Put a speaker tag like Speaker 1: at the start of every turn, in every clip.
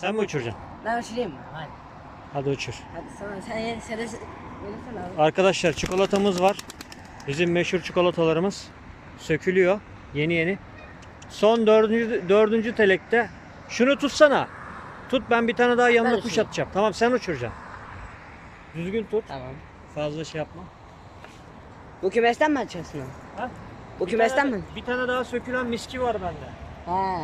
Speaker 1: Sen mi uçuracaksın?
Speaker 2: Ben uçurayım mı? Hadi.
Speaker 1: Hadi uçur.
Speaker 2: Hadi sana sen sen de verirsen abi.
Speaker 1: Arkadaşlar çikolatamız var. Bizim meşhur çikolatalarımız sökülüyor yeni yeni. Son dördüncü, dördüncü telekte şunu tutsana. Tut ben bir tane daha yanına
Speaker 2: Ben
Speaker 1: kuş
Speaker 2: uçurayım.
Speaker 1: atacağım. Tamam sen uçuracaksın. Düzgün tut.
Speaker 2: Tamam.
Speaker 1: Fazla şey yapma.
Speaker 2: Bu kümesten mi açıyorsun onu?
Speaker 1: Ha?
Speaker 2: Bu
Speaker 1: Bir
Speaker 2: kümesten
Speaker 1: tane-
Speaker 2: mi?
Speaker 1: Bir tane daha sökülen miski var bende.
Speaker 2: Ha.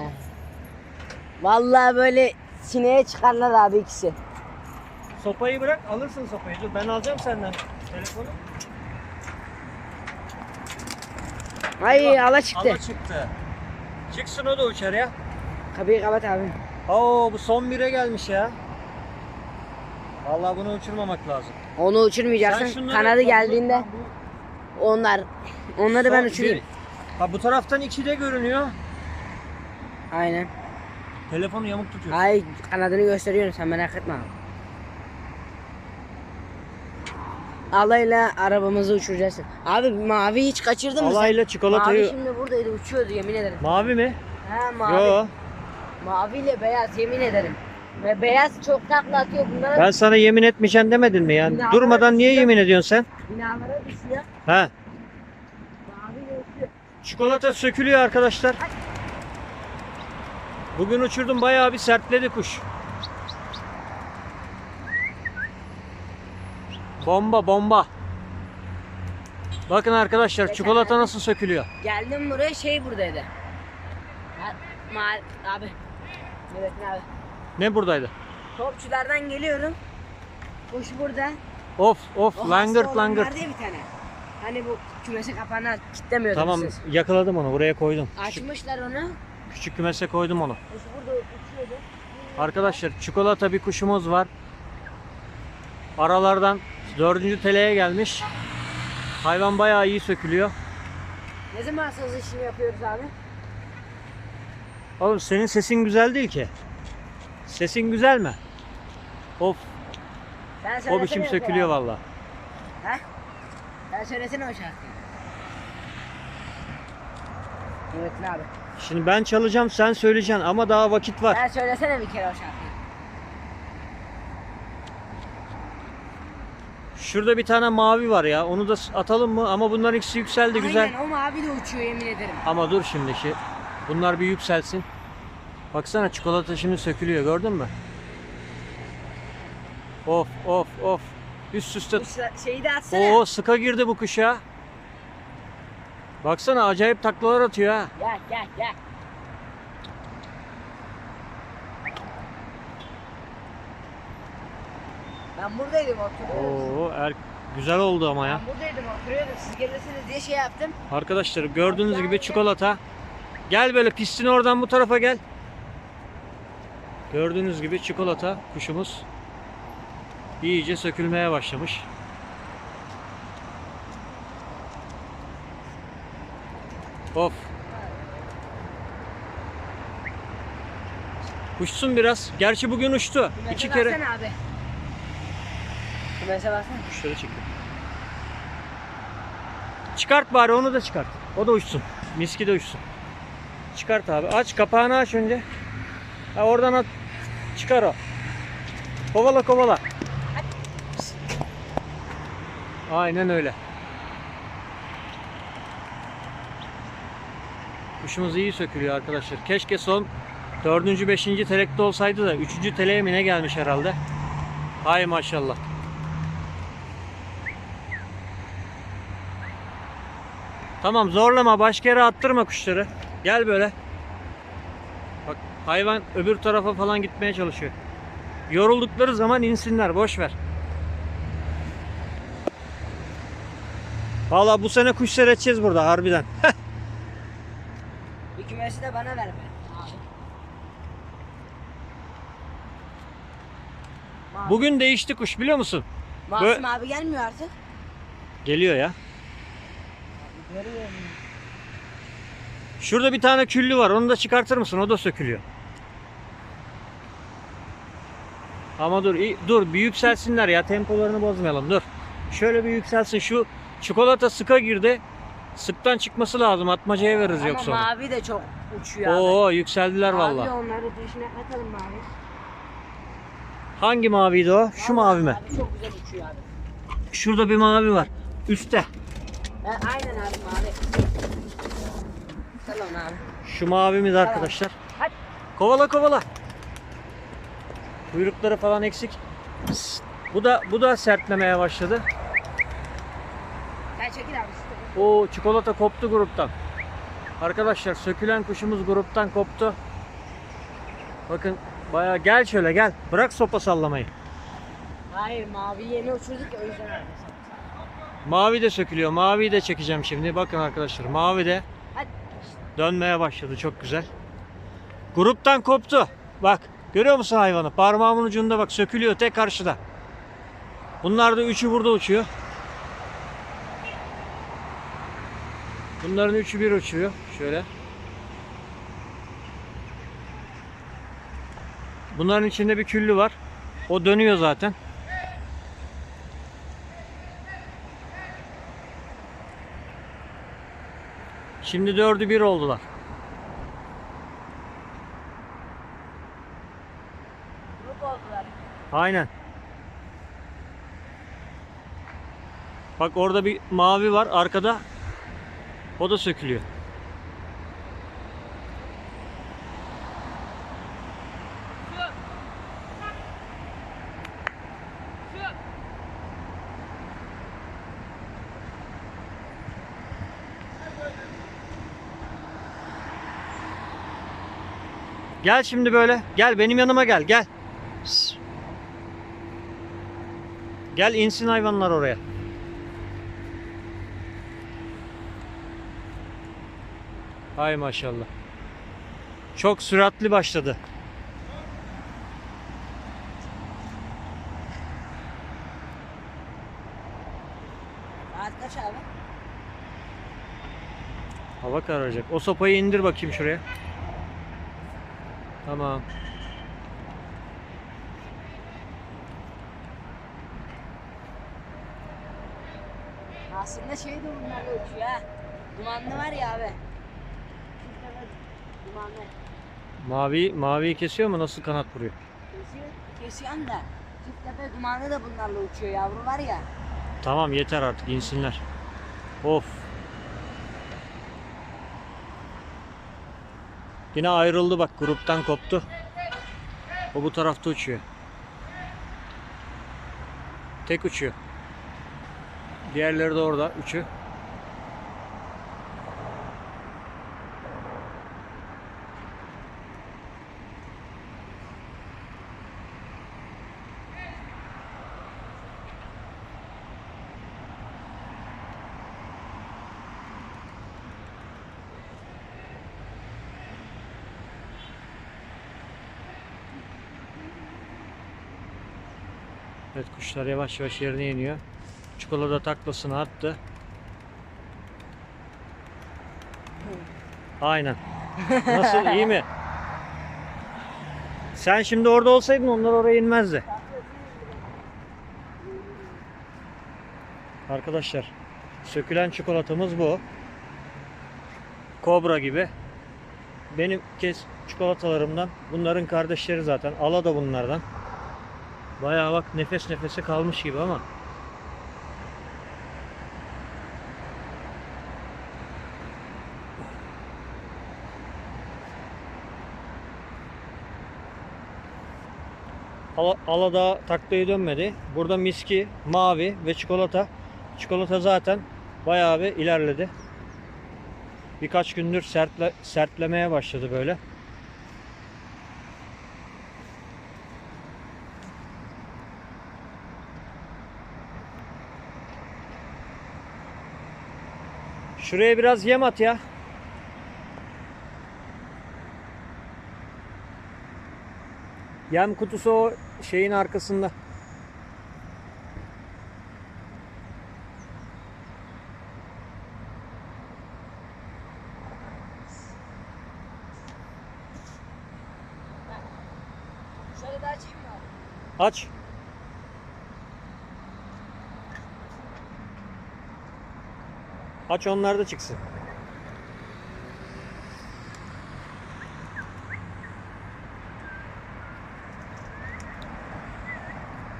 Speaker 2: Vallahi böyle sineye çıkarlar abi ikisi.
Speaker 1: Sopayı bırak alırsın sopayı. Dur ben alacağım senden telefonu.
Speaker 2: Ay ala çıktı.
Speaker 1: Ala çıktı. Çıksın o da uçar ya.
Speaker 2: Kapıyı kapat abi.
Speaker 1: Oo bu son bire gelmiş ya. Vallahi bunu uçurmamak lazım.
Speaker 2: Onu uçurmayacaksın. Kanadı geldiğinde
Speaker 1: bu-
Speaker 2: onlar onları ben
Speaker 1: son
Speaker 2: uçurayım.
Speaker 1: bir- Ha bu taraftan iki de görünüyor.
Speaker 2: Aynen.
Speaker 1: Telefonu yamuk tutuyor.
Speaker 2: Ay kanadını gösteriyorum sen merak etme. Alayla arabamızı uçuracaksın. Abi mavi hiç kaçırdın mı sen?
Speaker 1: Alayla çikolatayı-
Speaker 2: Mavi şimdi buradaydı uçuyordu yemin ederim.
Speaker 1: Mavi mi?
Speaker 2: Ha mavi.
Speaker 1: Yo.
Speaker 2: Maviyle beyaz yemin ederim. Ve beyaz çok takla atıyor bunlara.
Speaker 1: Ben sana yemin etmeyeceksin demedin mi yani?
Speaker 2: Binalara
Speaker 1: Durmadan niye yemin ediyorsun sen?
Speaker 2: Binalara düşüyor. Uçuyor.
Speaker 1: Çikolata sökülüyor arkadaşlar. Bugün uçurdum bayağı bir sertledi kuş. Bomba bomba. Bakın arkadaşlar çikolata nasıl sökülüyor.
Speaker 2: Geldim buraya şey buradaydı. Mal abi. Evet abi.
Speaker 1: Ne buradaydı?
Speaker 2: Topçulardan geliyorum. Kuş burada.
Speaker 1: Of of
Speaker 2: O
Speaker 1: langırt langırt.
Speaker 2: ya bir tane. Hani bu kümesi kapağını kilitlemiyordu
Speaker 1: Tamam
Speaker 2: siz.
Speaker 1: yakaladım onu buraya koydum.
Speaker 2: Açmışlar onu.
Speaker 1: Küçük kümese koydum onu.
Speaker 2: Uçuyordu.
Speaker 1: Arkadaşlar çikolata bir kuşumuz var. Aralardan dördüncü teleye gelmiş. Hayvan bayağı iyi sökülüyor.
Speaker 2: Ne zaman saz işini yapıyoruz abi?
Speaker 1: Oğlum senin sesin güzel değil ki. Sesin güzel mi? Of
Speaker 2: Sen
Speaker 1: o biçim sökülüyor valla.
Speaker 2: Ha? Sen söylesene o şarkıyı. Nurettin abi.
Speaker 1: Şimdi ben çalacağım sen söyleyeceksin ama daha vakit var.
Speaker 2: Sen söylesene bir kere o şarkıyı.
Speaker 1: Şurada bir tane mavi var ya onu da atalım mı? Ama bunların ikisi yükseldi güzel.
Speaker 2: Aynen o mavi de uçuyor yemin ederim.
Speaker 1: Ama dur şimdi ki bunlar bir yükselsin. Baksana çikolata şimdi sökülüyor gördün mü? Of of of. Üst üste.
Speaker 2: Şeyi de atsana.
Speaker 1: Oo sıka girdi bu kuş ya. Baksana acayip taklalar atıyor ha.
Speaker 2: Gel gel gel. Ben buradaydım oturuyordum.
Speaker 1: Oo er, güzel oldu ama ya.
Speaker 2: Ben buradaydım oturuyordum. Siz gelirsiniz diye şey yaptım.
Speaker 1: Arkadaşlar gördüğünüz gibi çikolata. Gel böyle pistin oradan bu tarafa gel. Gördüğünüz gibi çikolata kuşumuz iyice sökülmeye başlamış. Of. Uçsun biraz. Gerçi bugün uçtu.
Speaker 2: Kümese
Speaker 1: İki kere.
Speaker 2: abi. Kümese baksana.
Speaker 1: Kuşları çekiyor. Çıkart bari onu da çıkart. O da uçsun. Miski de uçsun. Çıkart abi. Aç kapağını aç önce. Ha, oradan at. Çıkar o. Kovala kovala. Aynen öyle. Kuşumuz iyi sökülüyor arkadaşlar. Keşke son 4. 5. telekte olsaydı da 3. teleğe mi ne gelmiş herhalde. Hay maşallah. Tamam zorlama başka yere attırma kuşları. Gel böyle. Bak hayvan öbür tarafa falan gitmeye çalışıyor. Yoruldukları zaman insinler boş ver. Valla bu sene kuş seyredeceğiz burada harbiden.
Speaker 2: Bir kümesi de bana ver be. Abi. Masum,
Speaker 1: Bugün değişti kuş biliyor musun?
Speaker 2: Masum
Speaker 1: böyle-
Speaker 2: abi gelmiyor artık.
Speaker 1: Geliyor ya. Şurada bir tane küllü var onu da çıkartır mısın? O da sökülüyor. Ama dur dur bir yükselsinler ya tempolarını bozmayalım dur. Şöyle bir yükselsin şu çikolata sıka girdi. Sıktan çıkması lazım atmacaya veririz
Speaker 2: Ama
Speaker 1: yoksa onu.
Speaker 2: mavi de çok uçuyor abi.
Speaker 1: Oo yükseldiler
Speaker 2: Abi
Speaker 1: valla.
Speaker 2: onları dışına atalım mavi.
Speaker 1: Hangi maviydi o? Şu mavi mi?
Speaker 2: Abi çok güzel uçuyor abi.
Speaker 1: Şurada bir mavi var. Üstte.
Speaker 2: Ha, aynen abi mavi. Tamam abi.
Speaker 1: Şu mavimiz arkadaşlar.
Speaker 2: Hadi.
Speaker 1: Kovala kovala. Kuyrukları falan eksik. Bu da bu da sertlemeye başladı. O çikolata koptu gruptan. Arkadaşlar sökülen kuşumuz gruptan koptu. Bakın bayağı gel şöyle gel. Bırak sopa sallamayı.
Speaker 2: Hayır mavi yeni uçurduk ya o yüzden.
Speaker 1: Mavi de sökülüyor. Maviyi de çekeceğim şimdi. Bakın arkadaşlar mavi de
Speaker 2: Hadi.
Speaker 1: dönmeye başladı. Çok güzel. Gruptan koptu. Bak görüyor musun hayvanı? Parmağımın ucunda bak sökülüyor tek karşıda. Bunlar da üçü burada uçuyor. Bunların üçü bir uçuyor. Şöyle. Bunların içinde bir küllü var. O dönüyor zaten. Şimdi dördü bir oldular.
Speaker 2: Grup oldular.
Speaker 1: Aynen. Bak orada bir mavi var arkada. O da sökülüyor. Gel şimdi böyle. Gel benim yanıma gel. Gel. Gel insin hayvanlar oraya. Hay maşallah. Çok süratli başladı.
Speaker 2: Saat kaç abi?
Speaker 1: Hava kararacak. O sopayı indir bakayım şuraya. Tamam.
Speaker 2: Aslında şey de bunlarla uçuyor ha. Dumanlı var ya abi. Dumanlı.
Speaker 1: Mavi maviyi kesiyor mu? Nasıl kanat vuruyor?
Speaker 2: Kesiyor, kesiyorsun da. Çift tepe dumanlı da bunlarla uçuyor yavru var ya.
Speaker 1: Tamam yeter artık insinler. Of. Yine ayrıldı bak gruptan koptu. O bu tarafta uçuyor. Tek uçuyor. Diğerleri de orada üçü. Evet kuşlar yavaş yavaş yerine iniyor. Çikolata taklasını attı. Aynen. Nasıl iyi mi? Sen şimdi orada olsaydın onlar oraya inmezdi. Arkadaşlar sökülen çikolatamız bu. Kobra gibi. Benim kes çikolatalarımdan. Bunların kardeşleri zaten. Ala da bunlardan. Bayağı bak nefes nefese kalmış gibi ama. Ala, ala daha taklaya dönmedi. Burada miski, mavi ve çikolata. Çikolata zaten bayağı bir ilerledi. Birkaç gündür sertle, sertlemeye başladı böyle. Şuraya biraz yem at ya. Yem kutusu o şeyin arkasında.
Speaker 2: Şöyle de açayım mı?
Speaker 1: Aç. Aç onlar da çıksın.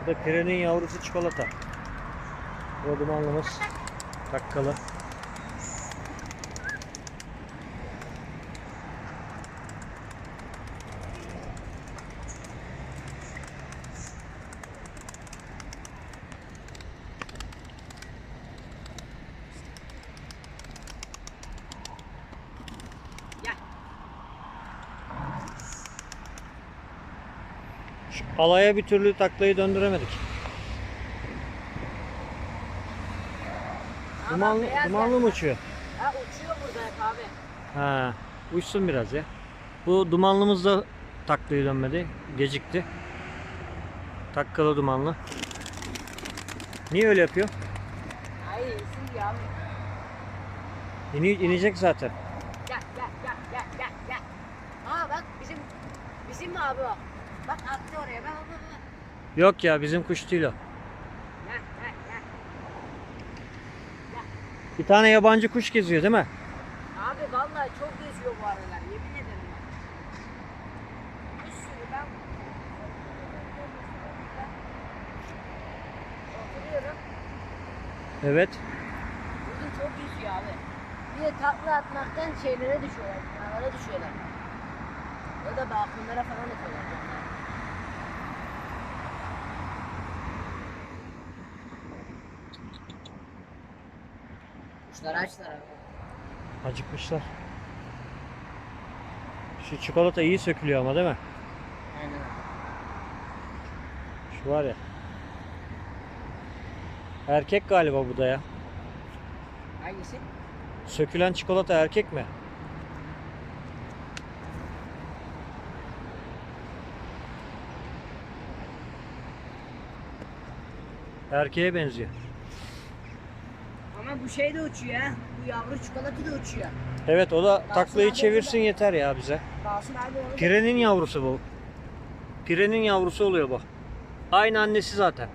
Speaker 1: Bu da pirenin yavrusu çikolata. Bu dumanlımız. Takkalı. Şu alaya bir türlü taklayı döndüremedik.
Speaker 2: Ama
Speaker 1: Dumanlı,
Speaker 2: beyaz
Speaker 1: dumanlı mı uçuyor?
Speaker 2: Ha uçuyor burada hep abi.
Speaker 1: Ha, uçsun biraz ya. Bu dumanlımız da taklayı dönmedi. Gecikti. Takkalı dumanlı. Niye öyle yapıyor?
Speaker 2: Hayır iyisin ya.
Speaker 1: İni, inecek zaten.
Speaker 2: Gel gel gel gel gel gel. Aa bak bizim bizim mi abi o? Bak attı oraya bak bak bak.
Speaker 1: Yok ya bizim kuş değil o. Bir tane yabancı kuş geziyor değil mi?
Speaker 2: Abi vallahi çok geziyor bu aralar yemin ederim bak. Bir sürü ben Oturuyorum.
Speaker 1: Evet.
Speaker 2: Bugün çok geziyor abi. Bir de takla atmaktan şeylere düşüyorlar. Binalara düşüyorlar. Ya da balkonlara falan atıyorlar. Kuşlar açlar abi.
Speaker 1: Acıkmışlar. Şu çikolata iyi sökülüyor ama değil mi?
Speaker 2: Aynen.
Speaker 1: Şu var ya. Erkek galiba bu da ya.
Speaker 2: Hangisi?
Speaker 1: Sökülen çikolata erkek mi? Erkeğe benziyor.
Speaker 2: Ama bu şey de uçuyor ha. Bu yavru çikolata da uçuyor.
Speaker 1: Evet o da
Speaker 2: Kalsın
Speaker 1: taklayı
Speaker 2: abi
Speaker 1: çevirsin
Speaker 2: orada.
Speaker 1: yeter ya bize.
Speaker 2: Kalsın abi onu da-
Speaker 1: Pirenin yavrusu bu. Pirenin yavrusu oluyor bu. Aynı annesi zaten.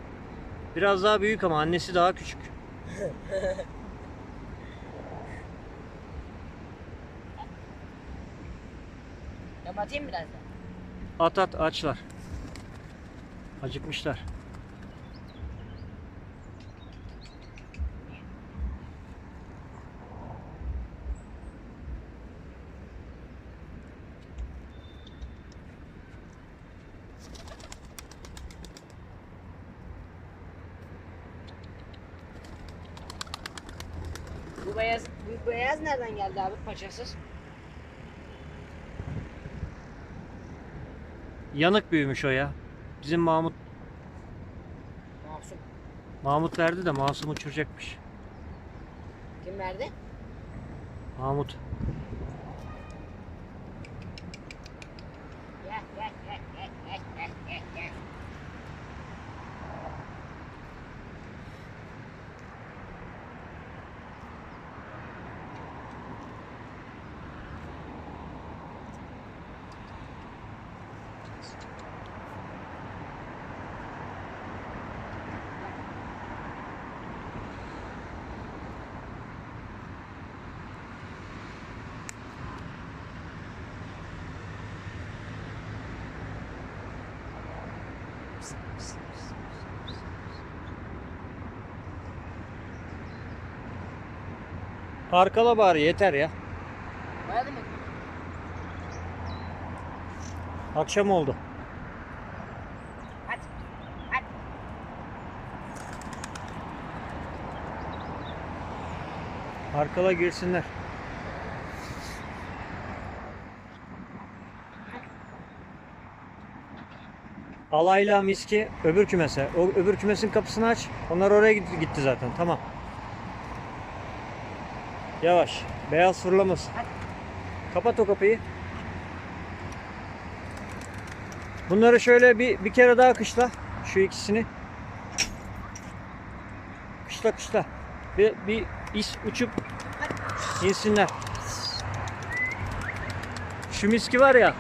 Speaker 1: Biraz daha büyük ama annesi daha küçük.
Speaker 2: Kapatayım biraz da.
Speaker 1: At at açlar. Acıkmışlar.
Speaker 2: Bu beyaz, bu beyaz nereden geldi abi paçasız?
Speaker 1: Yanık büyümüş o ya. Bizim Mahmut
Speaker 2: Masum.
Speaker 1: Mahmut verdi de Masum uçuracakmış.
Speaker 2: Kim verdi?
Speaker 1: Mahmut.
Speaker 2: Gel gel gel gel gel gel gel gel.
Speaker 1: Arkala bari yeter ya.
Speaker 2: Boyadı mı?
Speaker 1: Akşam oldu.
Speaker 2: Hadi. Hadi.
Speaker 1: Arkala girsinler. Alayla miski öbür kümese. O öbür kümesin kapısını aç. Onlar oraya gitti, gitti zaten. Tamam. Yavaş. Beyaz fırlamasın. Kapat o kapıyı. Bunları şöyle bir, bir kere daha kışla. Şu ikisini. Kışla kışla. Bir, bir iş uçup insinler. Şu miski var ya.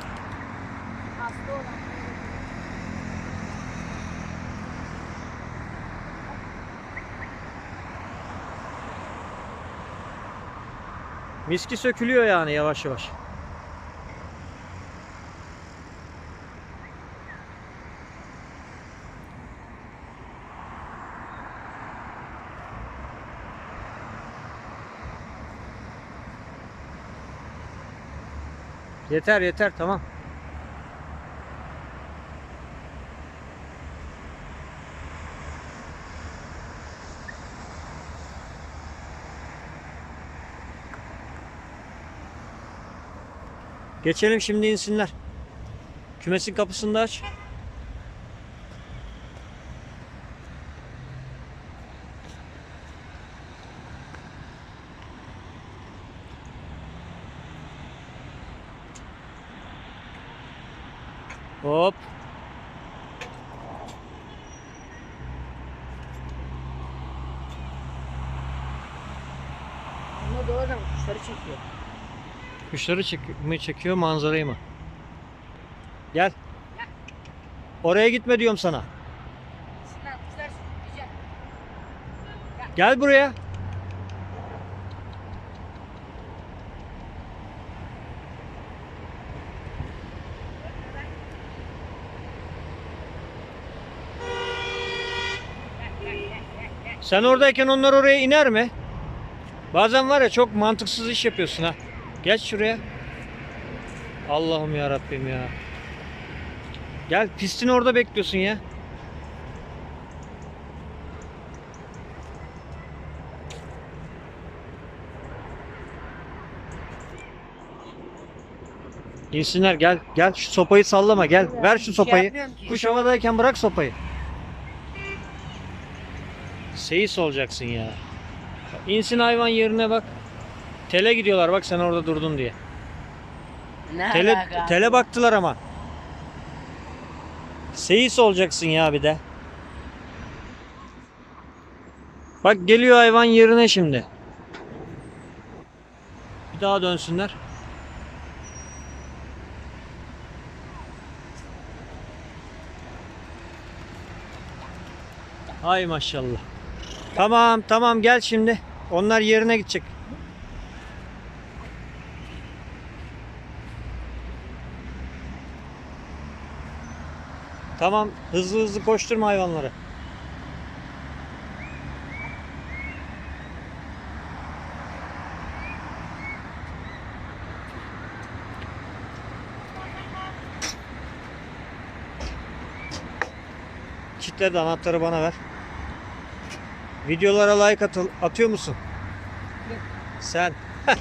Speaker 1: Miski sökülüyor yani yavaş yavaş. Yeter yeter tamam. Geçelim şimdi insinler. Kümesin kapısını da aç. Hop.
Speaker 2: Ama doğrudan kuşları çekiyor.
Speaker 1: Kuşları çek mi çekiyor manzarayı mı? Gel. Oraya gitme diyorum sana. Gel buraya. Sen oradayken onlar oraya iner mi? Bazen var ya çok mantıksız iş yapıyorsun ha. Geç şuraya. Allah'ım ya Rabbim ya. Gel pistin orada bekliyorsun ya. İnsinler gel gel şu sopayı sallama gel ver şu
Speaker 2: şey
Speaker 1: sopayı. Kuş havadayken bırak sopayı. Seyis olacaksın ya. İnsin hayvan yerine bak. Tele gidiyorlar bak sen orada durdun diye.
Speaker 2: Ne
Speaker 1: Tele,
Speaker 2: alaka?
Speaker 1: tele baktılar ama. Seyis olacaksın ya bir de. Bak geliyor hayvan yerine şimdi. Bir daha dönsünler. Hay maşallah. Tamam tamam gel şimdi. Onlar yerine gidecek. Tamam hızlı hızlı koşturma hayvanları. Kitle de anahtarı bana ver. Videolara like atıl- atıyor musun? Sen.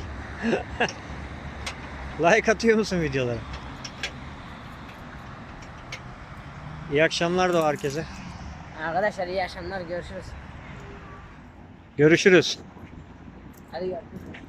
Speaker 1: like atıyor musun videolara? İyi akşamlar da herkese.
Speaker 2: Arkadaşlar iyi akşamlar görüşürüz.
Speaker 1: Görüşürüz.
Speaker 2: Hadi görüşürüz.